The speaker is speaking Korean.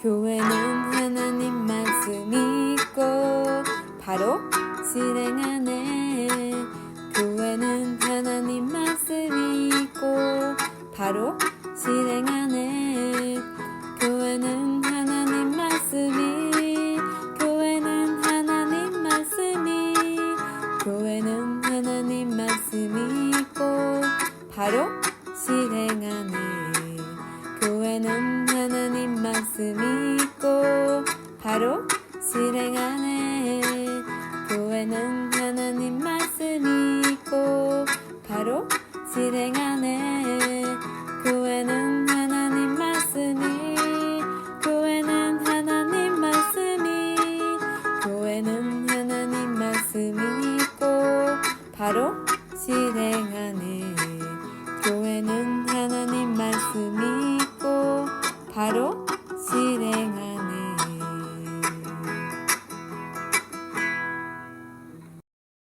교회는 하나님 말씀이 있고 바로 실행하네. 교회는 하나님 말씀이 있고 바로 실행하네. 교회는 하나님 말씀이 교회는 하나님 말씀이 교회는 하나님 말씀이 있고 바로 실행하네 말씀이 있고 바로 실행하네. 교회는 하나님 말씀이 있고 바로 실행하네. 교회는 하나님 말씀이 교회는 하나님 말씀이 교회는 하나님 말씀이 있고 바로 실행하네. 교회는 하나님 말씀이 있고 바로